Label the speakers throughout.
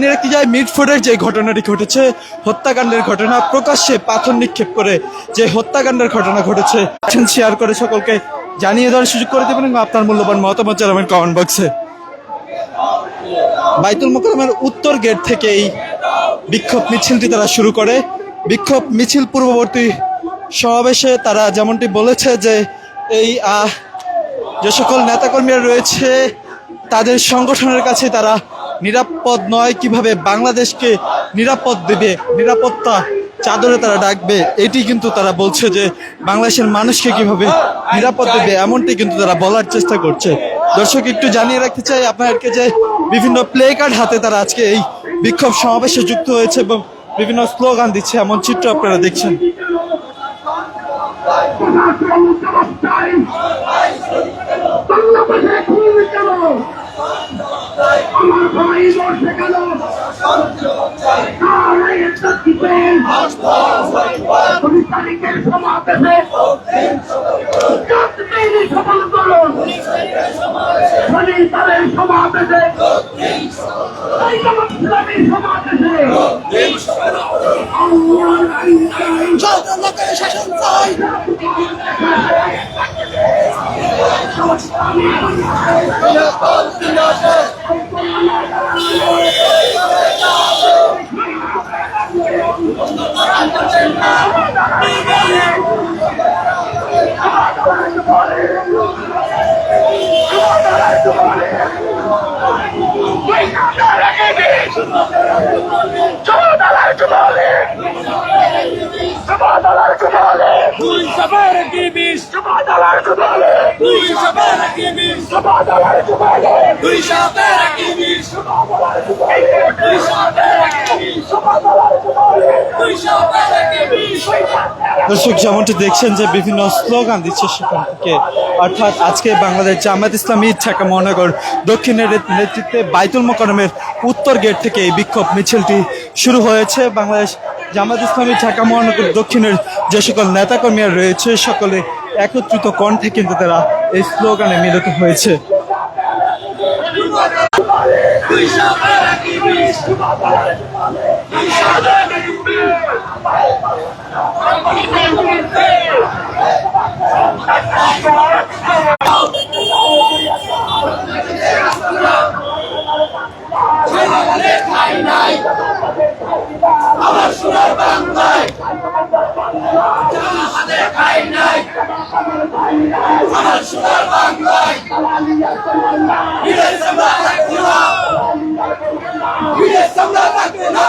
Speaker 1: নিয়ে রাখতে যায় মিটফোর্ডের যে ঘটনাটি ঘটেছে, হত্যাকাণ্ডের ঘটনা প্রকাশ্যে পাথর নিক্ষেপ করে যে হত্যাকাণ্ডের ঘটনা ঘটেছে শেয়ার করে সকলকে। জানিয়ে দেওয়ার সুযোগ করে দেবেন এবং আপনার মূল্যবান মতামত জানাবেন কমেন্ট বক্সে বাইতুল মোকারমের উত্তর গেট থেকে এই বিক্ষোভ মিছিলটি তারা শুরু করে। বিক্ষোভ মিছিল পূর্ববর্তী সমাবেশে তারা যেমনটি বলেছে যে এই যে সকল নেতাকর্মীরা রয়েছে, তাদের সংগঠনের কাছে তারা নিরাপদ নয় কীভাবে বাংলাদেশকে নিরাপদ দেবে নিরাপত্তা চাদরে তারা ডাকবে এটি কিন্তু তারা বলছে যে বাংলাদেশের মানুষকে কীভাবে নিরাপদ দেবে এমনটি কিন্তু তারা বলার চেষ্টা করছে দর্শক একটু জানিয়ে রাখতে চাই আপনাদেরকে যে বিভিন্ন প্লে কার্ড হাতে তারা আজকে এই বিক্ষোভ সমাবেশে যুক্ত হয়েছে এবং বিভিন্ন স্লোগান দিচ্ছে এমন চিত্র আপনারা দেখছেন
Speaker 2: কেন আমার ভাই বসে গেল কারাই একটা দিবেন কুড়ি তারিখের সমাবেশে কাশ্মীরি সফল করুন শনিবারের সমাবেশে ইসলামী সমাবেশে আল্লাহর আইন
Speaker 1: শাসন চাই
Speaker 3: 冲他来就老
Speaker 1: দর্শক, যেমনটি দেখছেন যে বিভিন্ন স্লোগান দিচ্ছে সেখান থেকে, অর্থাৎ আজকে বাংলাদেশ জামাত ইসলামী ঢাকা মহানগর দক্ষিণের নেতৃত্বে বাইতুল মোকরমের উত্তর গেট থেকে এই বিক্ষোভ মিছিলটি শুরু হয়েছে। বাংলাদেশ জামাত ইসলামী ঢাকা মহানগর দক্ষিণের যে সকল নেতাকর্মীরা রয়েছে, সকলে একত্রিত কণ্ঠে কিন্তু তারা এই স্লোগানে মিলিত হয়েছে
Speaker 3: দুই সবার কি বিষ দুই সবার কি বিষ আমার সোনার বাংলায় আমাদের খাই নাই আমার সোনার বাংলায় বিদেশ আমরা থাকব না বিদেশ আমরা থাকব না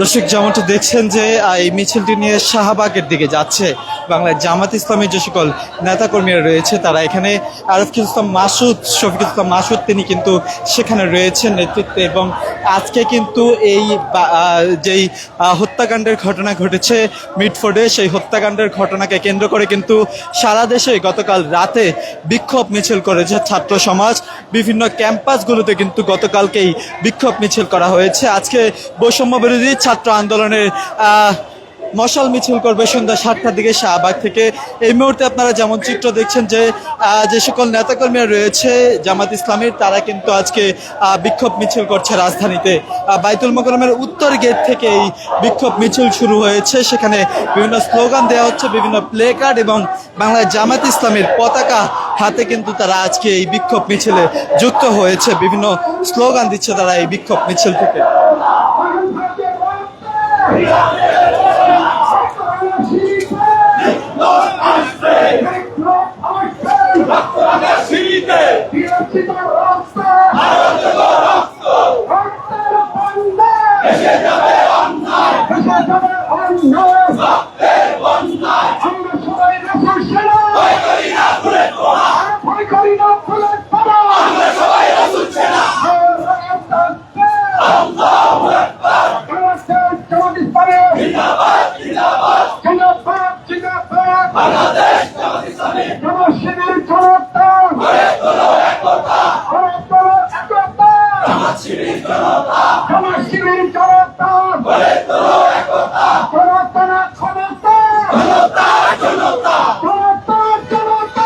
Speaker 1: দর্শক, যেমনটি দেখছেন যে এই মিছিলটি নিয়ে শাহবাগের দিকে যাচ্ছে। বাংলায় জামাত ইসলামের যে সকল নেতাকর্মীরা রয়েছে, তারা এখানে আরফিকুল ইসলাম মাসুদ শফিকুল ইসলাম মাসুদ, তিনি কিন্তু সেখানে রয়েছেন নেতৃত্বে। এবং আজকে কিন্তু এই যেই হত্যাকাণ্ডের ঘটনা ঘটেছে মিটফোর্ডে সেই হত্যাকাণ্ডের ঘটনাকে কেন্দ্র করে কিন্তু সারা দেশে গতকাল রাতে বিক্ষোভ মিছিল করেছে ছাত্র সমাজ। বিভিন্ন ক্যাম্পাসগুলোতে কিন্তু গতকালকেই বিক্ষোভ মিছিল করা হয়েছে। আজকে বৈষম্য বিরোধী ছাত্র আন্দোলনের মশাল মিছিল করবে সন্ধ্যা সাতটার দিকে শাহবাগ থেকে। এই মুহূর্তে আপনারা যেমন চিত্র দেখছেন যে যে সকল নেতাকর্মীরা রয়েছে, জামাত ইসলামীর, তারা কিন্তু আজকে বিক্ষোভ মিছিল করছে রাজধানীতে। বাইতুল মোকরমের উত্তর গেট থেকে এই বিক্ষোভ মিছিল শুরু হয়েছে। সেখানে বিভিন্ন স্লোগান দেওয়া হচ্ছে, বিভিন্ন প্লে কার্ড এবং বাংলায় জামাত ইসলামের পতাকা হাতে কিন্তু তারা আজকে এই বিক্ষোভ মিছিলে যুক্ত হয়েছে বিভিন্ন স্লোগান দিচ্ছে তারা এই বিক্ষোভ মিছিল থেকে
Speaker 2: আমরা সবাই রাসুল
Speaker 3: ভয় করি না ফুলের তোড়া
Speaker 2: ভয় করি না ফুলের পাড়া
Speaker 3: আমরা সবাই রাসূল সেনা
Speaker 2: জামাত ইসলামে
Speaker 3: সমাজ শিবির জনতা জনতা না ক্ষমতা জনতা জনতা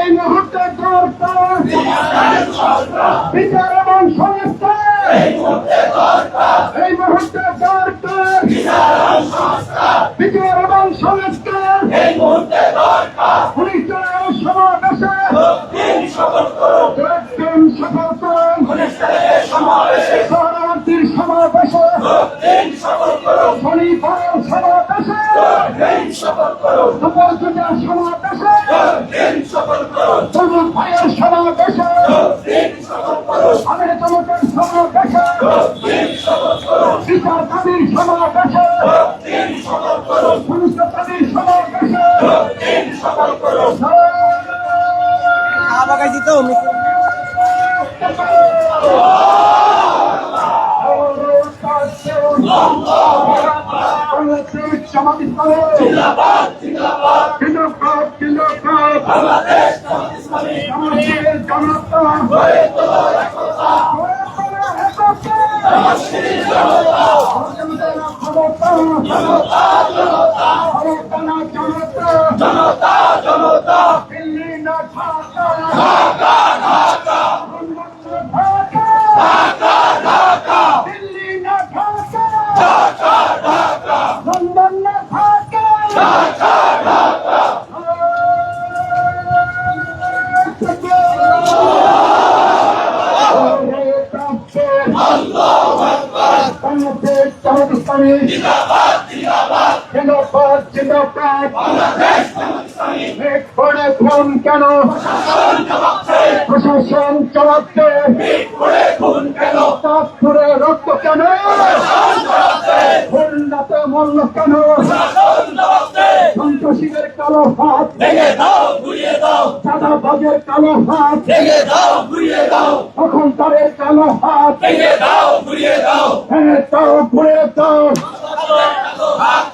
Speaker 3: এই মুহূর্তে দরকার বিচার এবং সংস্কার এই মুহূর্তে দরকার বিচার এবং সংস্কার পুলিশ সমাবেশে। একদিন সফল করুন দাবির জিন্দাবাদ জনতা জনতা জনতা দিল্লি না ঢাকা ঢাকা ঢাকা দিল্লি না ঢাকা লন্ডন না ঢাকা বাংলাদেশ জামাত ইসলামী জিন্দাবাদ জিন্দাবাদ এক করে খুন কেন প্রশাসন জবাব চাঁদপুরে রক্ত কেন খুলনাতে মল্ল কেন সন্ত্রাসীদের কালো হাত সাদা বাজের কালো হাত। তখন তাদের কালো হাত। হ্যাঁ দাও ঘুরিয়ে দাও।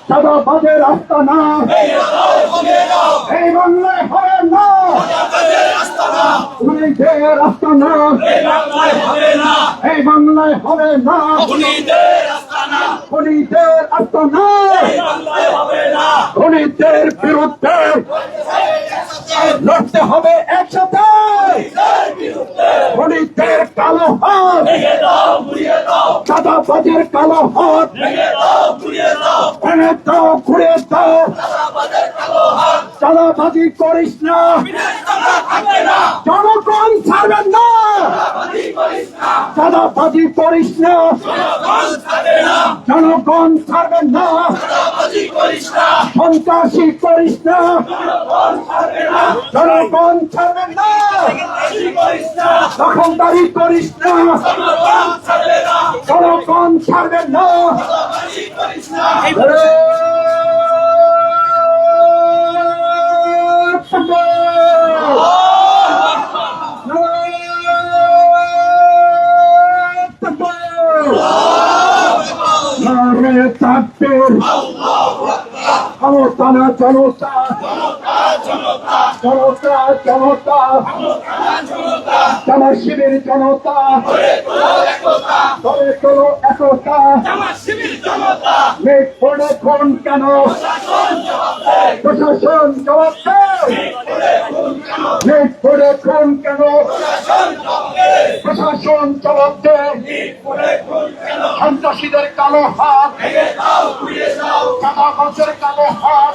Speaker 3: সাদা বাজের রাস্তা না। এই বাংলায় হয় না। রাস্তা না। এই বাংলায় হবে না। পুলিশের রাস্তা না। খুনিদের বিরুদ্ধে লড়তে হবে একসাথে। কালো হাত। সাদা বাজের কালো হাত। করিস না। জনগণ ছাড়বেন না। চাঁদাবাজি করিস না। জনগণ ছাড়বেন না। সন্ত্রাসী করিস না। জনগণ ছাড়বেন না। দখলদারি করিস না। জনগণ ছাড়বেন না। তাকবীর ক্ষমতা না জনতা জনতা জনতা জামা শিবির জনতা। তবে কোনো একতা মেঘ কোন কেন? প্রশাসন জবাব মেঘ পড়ে কোন কেন? প্রশাসন জবাব সন্ত্রাসীদের কালো হাত কালো হাত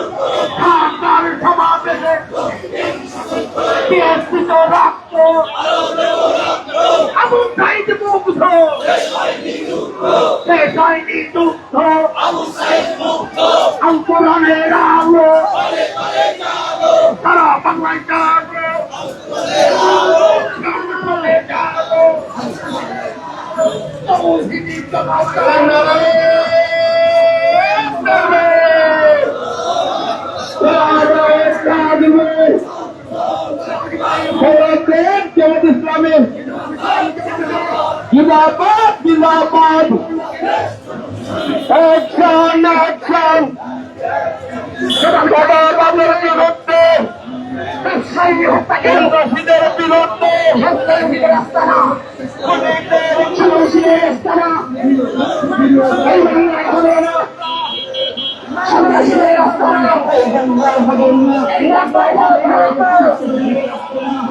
Speaker 3: জামায়াত ইসলামী জিন্দাবাদ জিন্দাবাদ অ্যাকশন অ্যাকশন সবার বাংলার বিরুদ্ধে কেন্দ্রীদের বিরুদ্ধে সন্ত্রাসীদের রাস্তা